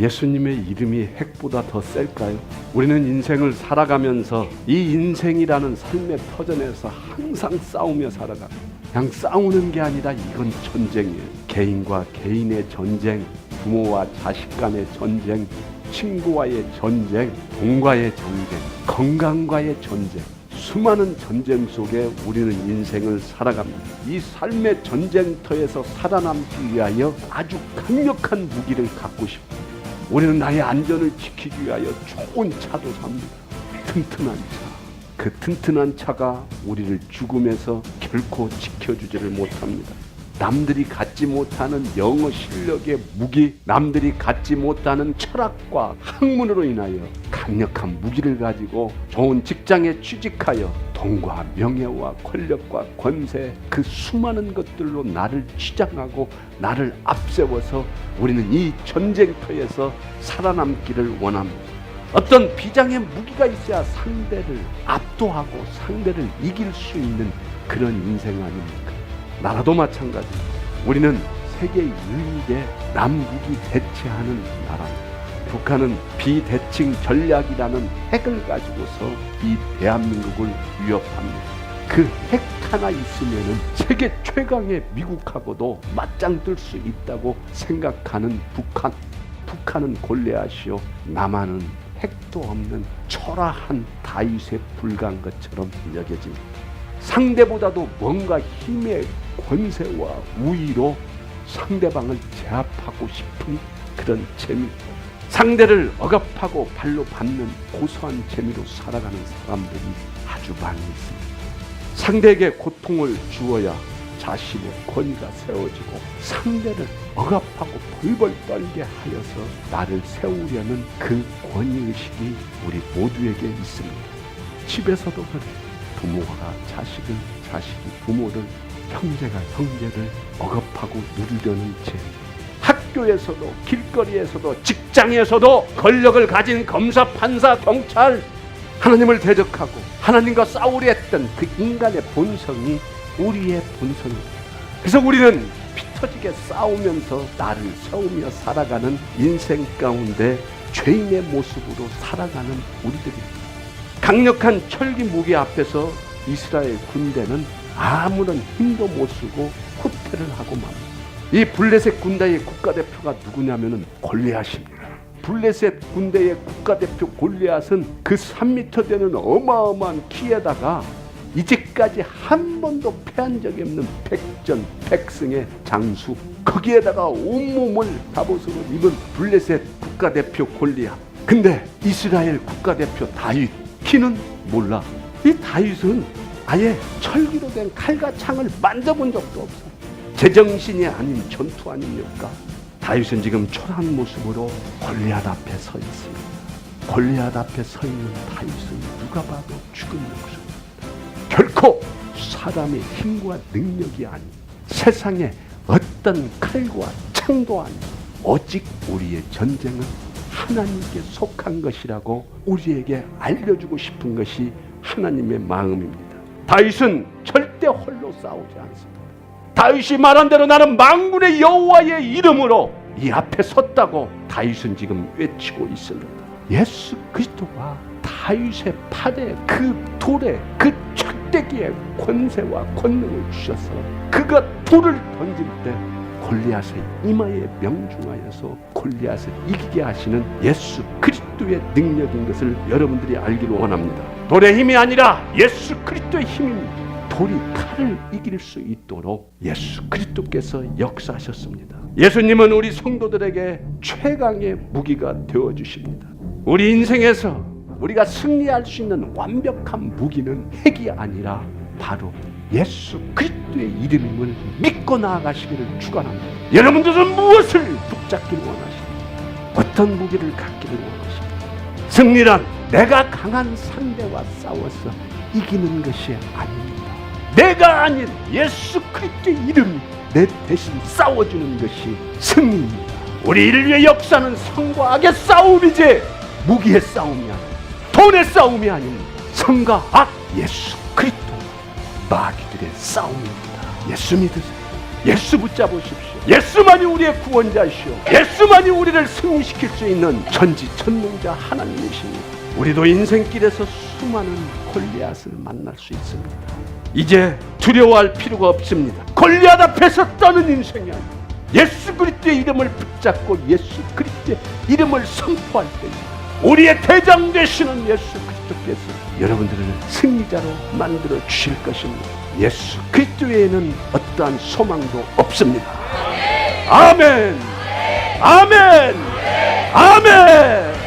예수님의 이름이 핵보다 더 셀까요? 우리는 인생을 살아가면서 이 인생이라는 삶의 터전에서 항상 싸우며 살아가. 그냥 싸우는 게 아니라 이건 전쟁이에요. 개인과 개인의 전쟁, 부모와 자식 간의 전쟁, 친구와의 전쟁, 돈과의 전쟁, 건강과의 전쟁. 수많은 전쟁 속에 우리는 인생을 살아갑니다. 이 삶의 전쟁터에서 살아남기 위하여 아주 강력한 무기를 갖고 싶습니다. 우리는 나의 안전을 지키기 위하여 좋은 차도 삽니다. 튼튼한 차. 그 튼튼한 차가 우리를 죽음에서 결코 지켜주지를 못합니다. 남들이 갖지 못하는 영어 실력의 무기, 남들이 갖지 못하는 철학과 학문으로 인하여 강력한 무기를 가지고 좋은 직장에 취직하여 돈과 명예와 권력과 권세 그 수많은 것들로 나를 치장하고 나를 앞세워서 우리는 이 전쟁터에서 살아남기를 원합니다. 어떤 비장의 무기가 있어야 상대를 압도하고 상대를 이길 수 있는 그런 인생 아닙니까? 나라도 마찬가지. 우리는 세계 유일의 남북이 대치하는 나라입니다. 북한은 비대칭 전략이라는 핵을 가지고서 이 대한민국을 위협합니다. 그 핵 하나 있으면은 세계 최강의 미국하고도 맞짱 뜰 수 있다고 생각하는 북한. 북한은 골레앗이요. 남한은 핵도 없는 초라한 다윗에 불과한 것처럼 여겨집니다. 상대보다도 뭔가 힘의 권세와 우위로 상대방을 제압하고 싶은 그런 재미. 상대를 억압하고 발로 밟는 고소한 재미로 살아가는 사람들이 아주 많이 있습니다. 상대에게 고통을 주어야 자신의 권위가 세워지고 상대를 억압하고 벌벌 떨게 하여서 나를 세우려는 그 권위의식이 우리 모두에게 있습니다. 집에서도 그래. 부모가 자식을, 자식이 부모를, 형제가 형제를 억압하고 누리려는 죄. 학교에서도, 길거리에서도, 직장에서도 권력을 가진 검사, 판사, 경찰, 하나님을 대적하고 하나님과 싸우려 했던 그 인간의 본성이 우리의 본성입니다. 그래서 우리는 피터지게 싸우면서 나를 세우며 살아가는 인생 가운데 죄인의 모습으로 살아가는 우리들입니다. 강력한 철기 무기 앞에서 이스라엘 군대는 아무런 힘도 못 쓰고 후퇴를 하고 맙니다. 이 블레셋 군대의 국가대표가 누구냐면은 골리앗입니다. 블레셋 군대의 국가대표 골리앗은 그 3미터 되는 어마어마한 키에다가 이제까지 한 번도 패한 적이 없는 백전 백승의 장수 거기에다가 온몸을 갑옷으로 입은 블레셋 국가대표 골리앗. 근데 이스라엘 국가대표 다윗 키는 몰라. 이 다윗은 아예 철기로 된 칼과 창을 만져본 적도 없어 제정신이 아닌 전투 아닙니까 다윗은 지금 초라한 모습으로 골리앗 앞에 서 있습니다 골리앗 앞에 서 있는 다윗은 누가 봐도 죽은 목숨 결코 사람의 힘과 능력이 아닌 세상의 어떤 칼과 창도 아닌 오직 우리의 전쟁은 하나님께 속한 것이라고 우리에게 알려주고 싶은 것이 하나님의 마음입니다. 다윗은 절대 홀로 싸우지 않습니다. 다윗이 말한 대로 나는 만군의 여호와의 이름으로 이 앞에 섰다고 다윗은 지금 외치고 있습니다. 예수 그리스도가 다윗의 팔에 그 돌에 그 척대기에 권세와 권능을 주셔서 그가 돌을 던질 때 골리앗의 이마에 명중하여서 골리앗을 이기게 하시는 예수 그리스도의 능력인 것을 여러분들이 알기를 원합니다. 돌의 힘이 아니라 예수 그리스도의 힘입니다. 돌이 칼을 이길 수 있도록 예수 그리스도께서 역사하셨습니다. 예수님은 우리 성도들에게 최강의 무기가 되어 주십니다. 우리 인생에서 우리가 승리할 수 있는 완벽한 무기는 핵이 아니라 바로 예수 그리스도의 이름임을 믿고 나아가시기를 축원합니다. 여러분들은 무엇을 붙잡기를 원하십니까? 어떤 무기를 갖기를 원하십니까? 승리란 내가 강한 상대와 싸워서 이기는 것이 아닙니다. 내가 아닌 예수 그리스도의 이름이 내 대신 싸워주는 것이 승리입니다. 우리 인류의 역사는 성과 악의 싸움이지 무기의 싸움이 아닙니다. 돈의 싸움이 아닙니다. 성과 악 예수 그리스도 마귀들의 싸움입니다. 예수 믿으세요. 예수 붙잡으십시오. 예수만이 우리의 구원자시오. 예수만이 우리를 승리시킬 수 있는 전지천능자 하나님이십니다. 우리도 인생길에서 수많은 골리앗을 만날 수 있습니다. 이제 두려워할 필요가 없습니다. 골리앗 앞에서 떠는 인생이 아니라 예수 그리스도의 이름을 붙잡고 예수 그리스도의 이름을 선포할 때 우리의 대장 되시는 예수 그리스도께서 여러분들을 승리자로 만들어 주실 것입니다. 예수 그리스도 외에는 어떠한 소망도 없습니다. 아멘. 아멘. 아멘.